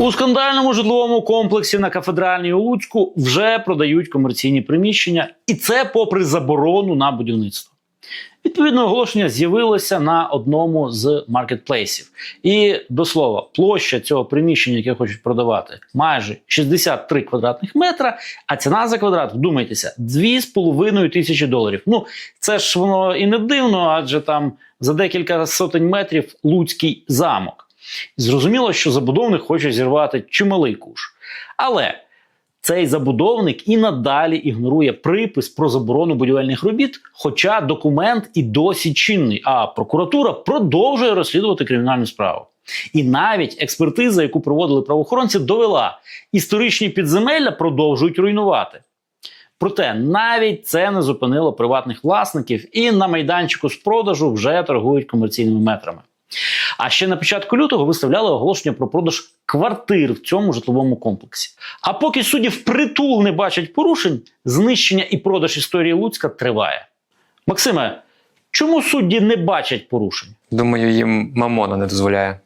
У скандальному житловому комплексі на кафедральній Луцьку вже продають комерційні приміщення, і це попри заборону на будівництво. Відповідне оголошення з'явилося на одному з маркетплейсів. І до слова, площа цього приміщення, яке хочуть продавати, майже 63 квадратних метра. А ціна за квадрат, вдумайтеся, 2,5 тисячі доларів. Ну це ж воно і не дивно, адже там за декілька сотень метрів Луцький замок. Зрозуміло, що забудовник хоче зірвати чималий куш. Але цей забудовник і надалі ігнорує припис про заборону будівельних робіт, хоча документ і досі чинний, а прокуратура продовжує розслідувати кримінальну справу. І навіть експертиза, яку проводили правоохоронці, довела, історичні підземелля продовжують руйнувати. Проте навіть це не зупинило приватних власників, і на майданчику з продажу вже торгують комерційними метрами. А ще на початку лютого виставляли оголошення про продаж квартир в цьому житловому комплексі. А поки судді впритул не бачать порушень, знищення і продаж історії Луцька триває. Максиме, чому судді не бачать порушень? Думаю, їм мамона не дозволяє.